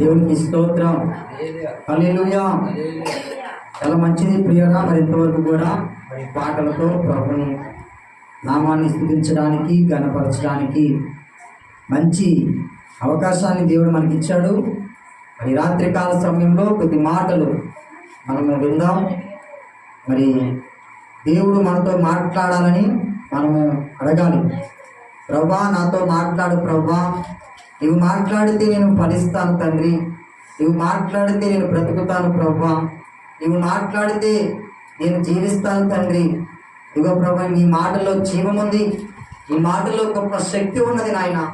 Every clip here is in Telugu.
దేవునికి స్తోత్రం. హల్లెలూయా. చాలా మంచిది ప్రియరా మరి ఇంతవరకు కూడా మరి పాటలతో ప్రభుని నామాన్ని స్థుతించడానికి గణపరచడానికి మంచి అవకాశాన్ని దేవుడు మనకి ఇచ్చాడు మరి రాత్రికాల సమయంలో కొద్ది మాటలు మనము విందాం. మరి దేవుడు మనతో మాట్లాడాలని మనము అడగాలి. ప్రభా నాతో మాట్లాడు ప్రభా. నువ్వు మాట్లాడితే నేను ఫలిస్తాను తండ్రి. నువ్వు మాట్లాడితే నేను బ్రతుకుతాను ప్రభా. నువ్వు మాట్లాడితే నేను జీవిస్తాను తండ్రి. ఇగో ప్రభా నీ మాటల్లో జీవం ఉంది. ఈ మాటల్లో గొప్ప శక్తి ఉన్నది నాయన.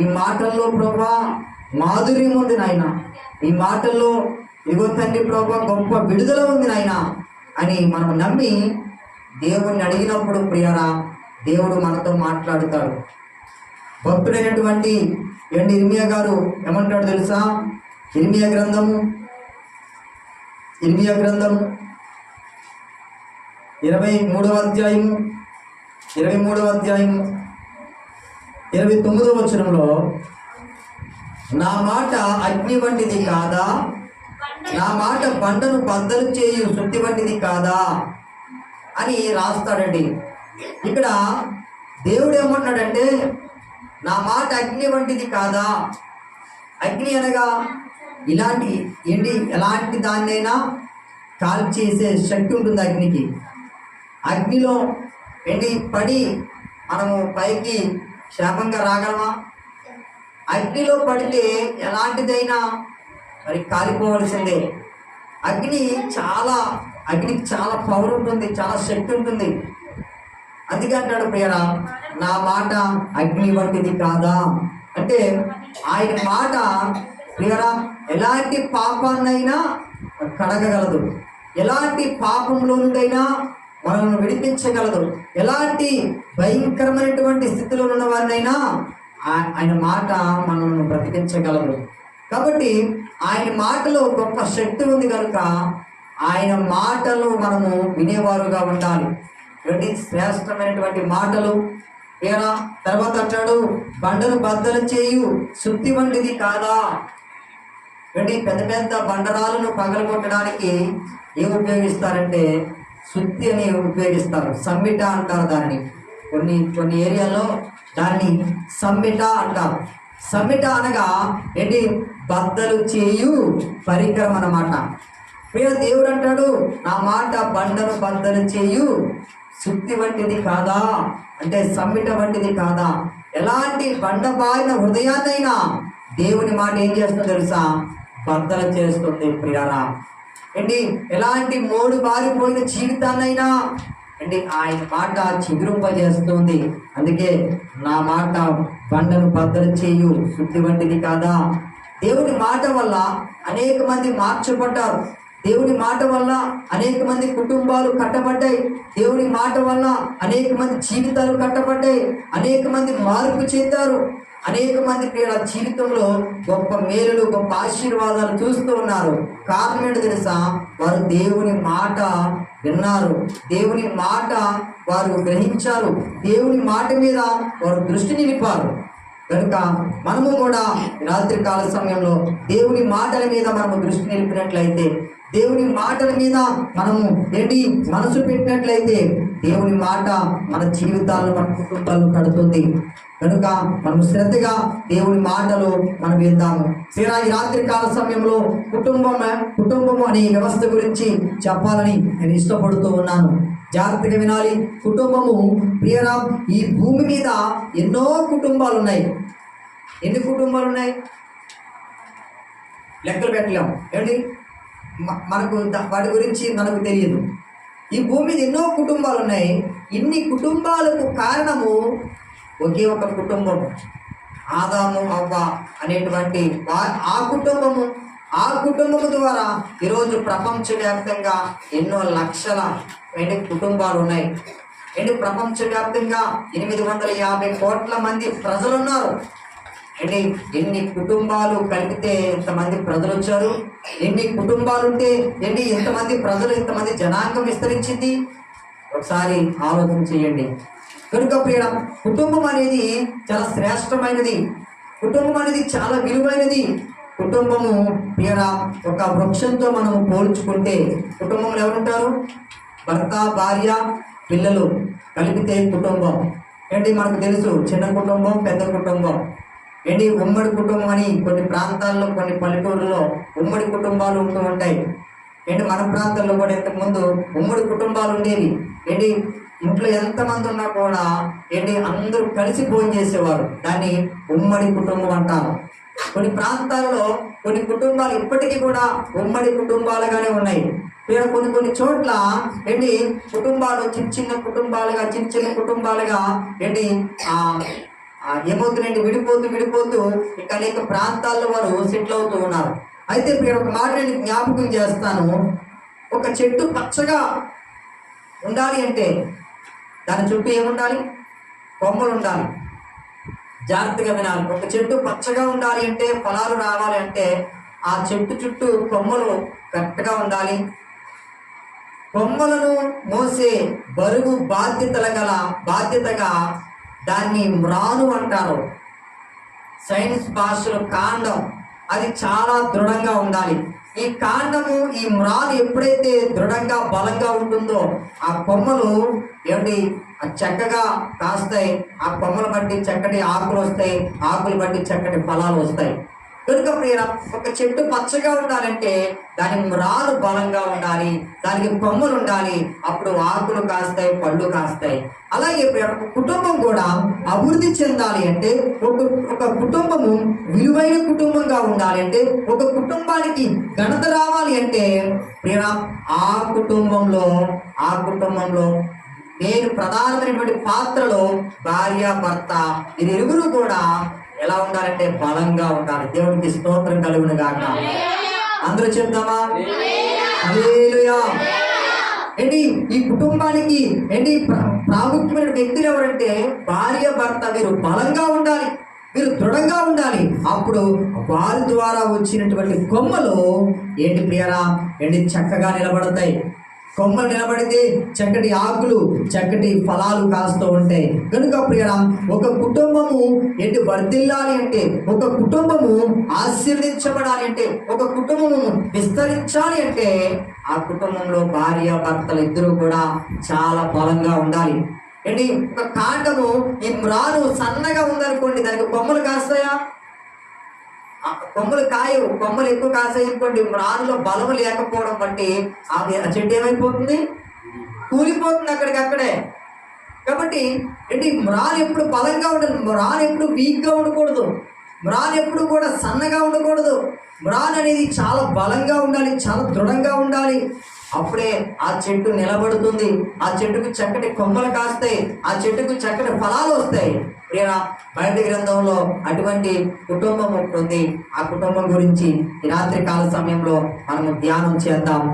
ఈ మాటల్లో ప్రభా మాధుర్యం ఉంది నాయన. ఈ మాటల్లో ఇగో తండ్రి ప్రభా గొప్ప విడుదల ఉంది నాయన అని మనం నమ్మి దేవుణ్ణి అడిగినప్పుడు ప్రియరా దేవుడు మనతో మాట్లాడుతాడు. భక్తుడైనటువంటి ఏంటి ఇర్మియా గారు? ఏమంటాడు తెలుసా? ఇర్మియా గ్రంథము. ఇర్మియా గ్రంథము. ఇరవై మూడవ అధ్యాయము. ఇరవై మూడవ అధ్యాయము. ఇరవై తొమ్మిదవ వచనంలో నా మాట అగ్ని వంటిది కాదా? నా మాట బండను బద్దలు చేయు శుద్ధి వంటిది కాదా? అని రాస్తాడండి. ఇక్కడ దేవుడు ఏమంటున్నాడంటే నా మాట అగ్ని వంటిది కాదా? అగ్ని అనగా ఇలాంటి ఎండి ఎలాంటి దాన్నైనా కాల్చేసే శక్తి ఉంటుంది అగ్నికి. అగ్నిలో ఎండి పడి మనము పైకి క్షేమంగా రాగలమా? అగ్నిలో పడితే ఎలాంటిదైనా మరి కాలిపోవలసిందే. అగ్ని చాలా అగ్నికి చాలా పవర్ ఉంటుంది చాలా శక్తి ఉంటుంది. అందుకే అంటాడు ప్రియరా నా మాట అగ్ని వంటిది కాదా? అంటే ఆయన మాట ప్రియరా ఎలాంటి పాపాన్నైనా కడగగలదు. ఎలాంటి పాపంలో నుండైనా మనల్ని విడిపించగలదు. ఎలాంటి భయంకరమైనటువంటి స్థితిలో ఉన్న వారినైనా ఆయన మాట మనల్ని బ్రతికించగలదు. కాబట్టి ఆయన మాటలో గొప్ప శక్తి ఉంది కనుక ఆయన మాటలు మనము వినేవారుగా ఉండాలి. ఇటువంటి శ్రేష్టమైనటువంటి మాటలు ఏరా తర్వాత అంటాడు బండలు బద్దలు చేయు శుద్ధి వంటిది కాదా? ఏంటి పెద్ద పెద్ద బండరాలను పగలగొట్టడానికి ఏం ఉపయోగిస్తారంటే శుద్ధి అని ఉపయోగిస్తారు. సమ్మిట అంటారు దాన్ని. కొన్ని కొన్ని ఏరియాలో దాన్ని సమ్మిట అంటారు. సమ్మిట అనగా ఏంటి బద్దలు చేయు పరికరం అన్నమాట. దేవుడు అంటాడు నా మాట బండను బద్దలు చేయు శుద్ధి వంటిది కాదా? అంటే సమ్మిట వంటిది కాదా? ఎలాంటి బండబారిన హృదయాన్నైనా దేవుని మాట ఏం చేస్తుందో తెలుసా? బద్దల చేస్తుంది ప్రియారా. ఏంటి? ఎలాంటి మూడు బారిపోయిన జీవితాన్నైనా ఏంటి? ఆయన మాట చిగురింపజేస్తుంది. అందుకే నా మాట బండను బద్దలు చేయు శుద్ధి వంటిది కాదా? దేవుని మాట వల్ల అనేక మంది మార్చబడ్డారు. దేవుని మాట వల్ల అనేక మంది కుటుంబాలు కట్టబడ్డాయి. దేవుని మాట వల్ల అనేక మంది జీవితాలు కట్టబడ్డాయి. అనేక మంది మార్పు చెందారు. అనేక మంది ప్రియుల జీవితంలో గొప్ప మేలులు గొప్ప ఆశీర్వాదాలు చూస్తూ ఉన్నారు. కారణం ఏంటో తెలుసా? వారు దేవుని మాట విన్నారు. దేవుని మాట వారు గ్రహించారు. దేవుని మాట మీద వారు దృష్టి నిలిపారు. కనుక మనము కూడా రాత్రి కాల సమయంలో దేవుని మాటల మీద మనము దృష్టి నిలిపినట్లయితే దేవుని మాటల మీద మనము ఏంటి మనసు పెట్టినట్లయితే దేవుని మాట మన జీవితాలను మన కుటుంబాలను కడుతుంది కనుక మనం శ్రద్ధగా దేవుని మాటలు మనం విందాము. తీరా ఈ రాత్రి కాల సమయంలో కుటుంబం కుటుంబం అనే వ్యవస్థ గురించి చెప్పాలని నేను ఇష్టపడుతూ ఉన్నాను. జాగ్రత్తగా వినాలి. కుటుంబము ప్రియరా ఈ భూమి మీద ఎన్నో కుటుంబాలు ఉన్నాయి ఎన్ని కుటుంబాలు ఉన్నాయి లెక్కలు పెట్టలేము. ఏంటి? మనకు వాటి గురించి మనకు తెలియదు. ఈ భూమి మీద ఎన్నో కుటుంబాలు ఉన్నాయి. ఇన్ని కుటుంబాలకు కారణము ఒకే ఒక కుటుంబం. ఆదాము అవ్వ అనేటువంటి ఆ కుటుంబము. ఆ కుటుంబము ద్వారా ఈరోజు ప్రపంచవ్యాప్తంగా ఎన్నో లక్షల ఏంటి కుటుంబాలు ఉన్నాయి. ఏంటి? ప్రపంచవ్యాప్తంగా ఎనిమిది వందల యాభై కోట్ల మంది ప్రజలు ఉన్నారు ఏంటి ఎన్ని కుటుంబాలు కలిపితే ఎంతమంది ప్రజలు వచ్చారు ఎన్ని కుటుంబాలు ఉంటే ఏంటి ఎంతమంది ప్రజలు ఎంతమంది జనాంగం విస్తరించింది? ఒకసారి ఆలోచన చేయండి. కనుక ప్రియ కుటుంబం అనేది చాలా శ్రేష్టమైనది. కుటుంబం అనేది చాలా విలువైనది. కుటుంబము పేర ఒక వృక్షంతో మనం పోల్చుకుంటే కుటుంబంలో ఎవరుంటారు? భర్త భార్య పిల్లలు కలిపితే కుటుంబం. ఏంటి మనకు తెలుసు? చిన్న కుటుంబం పెద్ద కుటుంబం. ఏంటి ఉమ్మడి కుటుంబం అని కొన్ని ప్రాంతాల్లో కొన్ని పల్లెటూరులో ఉమ్మడి కుటుంబాలు ఉంటూ ఉంటాయి. ఏంటి మన ప్రాంతాల్లో కూడా ఇంతకుముందు ఉమ్మడి కుటుంబాలు ఉండేవి. ఏంటి ఇంట్లో ఎంతమంది ఉన్నా కూడా ఏంటి అందరూ కలిసి భోజనం చేసేవారు. దాన్ని ఉమ్మడి కుటుంబం అంటారు కొన్ని ప్రాంతాల్లో కొన్ని కుటుంబాలు ఇప్పటికీ కూడా ఉమ్మడి కుటుంబాలుగానే ఉన్నాయి. ఇక్కడ కొన్ని కొన్ని చోట్ల ఏంటి కుటుంబాలు చిన్న చిన్న కుటుంబాలుగా చిన్న చిన్న కుటుంబాలుగా ఏంటి ఆ ఏమవుతుందండి విడిపోతూ విడిపోతూ ఇక అనేక ప్రాంతాల్లో వారు సెటిల్ అవుతూ ఉన్నారు. అయితే ఇప్పుడు ఒక మాట నేను జ్ఞాపకం చేస్తాను. ఒక చెట్టు పచ్చగా ఉండాలి అంటే దాని చుట్టూ ఏముండాలి? కొమ్మలు ఉండాలి. జాగ్రత్తగా వినాలి. ఒక చెట్టు పచ్చగా ఉండాలి అంటే ఫలాలు రావాలి అంటే ఆ చెట్టు చుట్టూ కొమ్మలు కరెక్ట్గా ఉండాలి. కొమ్మలను మోసే బరువు బాధ్యతల గల బాధ్యతగా దాన్ని మ్రాను అంటారు. సైన్స్ భాషలో కాండం అది చాలా దృఢంగా ఉండాలి. ఈ కాండము ఈ మ్రాను ఎప్పుడైతే దృఢంగా బలంగా ఉంటుందో ఆ కొమ్మలు ఏమిటి ఆ చక్కగా కాస్తాయి. ఆ కొమ్మలు బట్టి చక్కటి ఆకులు వస్తాయి. ఆకులు బట్టి చక్కటి ఫలాలు వస్తాయి. కనుక ప్రియ ఒక చెట్టు పచ్చగా ఉండాలంటే దాని మ్రాలు బలంగా ఉండాలి దానికి కొమ్మలు ఉండాలి. అప్పుడు ఆకులు కాస్తాయి పళ్ళు కాస్తాయి. అలాగే ప్రియ, ఒక కుటుంబం కూడా అభివృద్ధి చెందాలి అంటే ఒక ఒక కుటుంబము విలువైన కుటుంబంగా ఉండాలి అంటే ఒక కుటుంబానికి ఘనత రావాలి అంటే ప్రియ ఆ కుటుంబంలో ఆ కుటుంబంలో నేను ప్రధానమైనటువంటి పాత్రలో భార్య భర్త ఇది ఇరువురు కూడా ఎలా ఉండాలంటే బలంగా ఉండాలి. దేవునికి స్తోత్రం కలుగును గాక. అందరూ చెప్తామా? ఏంటి ఈ కుటుంబానికి ఏంటి ప్రాముఖ్యమైన వ్యక్తులు ఎవరంటే భార్య భర్త వీరు బలంగా ఉండాలి. వీరు దృఢంగా ఉండాలి. అప్పుడు వారి ద్వారా వచ్చినటువంటి కొమ్మలు ఏంటి ప్రియరా? ఏంటి చక్కగా నిలబడతాయి. కొమ్మలు నిలబడితే చక్కటి ఆకులు చక్కటి ఫలాలు కాస్తూ ఉంటాయి కనుక ప్రియరా ఒక కుటుంబము ఎటు వర్తిల్లాలి అంటే ఒక కుటుంబము ఆశీర్వదించబడాలి అంటే ఒక కుటుంబము విస్తరించాలి అంటే ఆ కుటుంబంలో భార్య భర్తలు ఇద్దరు కూడా చాలా బలంగా ఉండాలి. ఏంటి? ఒక కాండము ఈ మ్రాను సన్నగా ఉందనుకోండి దానికి కొమ్మలు కాస్తాయా? కొమ్మలు కాయవు. కొమ్మలు ఎక్కువ కాసాయనుకోండి అనుకోండి బలం లేకపోవడం బట్టి ఆ చెట్టు ఏమైపోతుంది? కూలిపోతుంది అక్కడికి అక్కడే కాబట్టి ఏంటి మ్రాన్ ఎప్పుడు బలంగా ఉండాలి మ్రాన్ ఎప్పుడు వీక్గా ఉండకూడదు. మ్రాన్ ఎప్పుడు కూడా సన్నగా ఉండకూడదు. మ్రాన్ అనేది చాలా బలంగా ఉండాలి చాలా దృఢంగా ఉండాలి. అప్పుడే ఆ చెట్టు నిలబడుతుంది. ఆ చెట్టుకు చక్కటి కొమ్మలు కాస్తాయి. ఆ చెట్టుకు చక్కటి ఫలాలు వస్తాయి. ప్రియరా బయట గ్రంథంలో అటువంటి కుటుంబం ఒకటి ఉంది. ఆ కుటుంబం గురించి ఈ రాత్రి కాల సమయంలో మనము ధ్యానం చేద్దాం.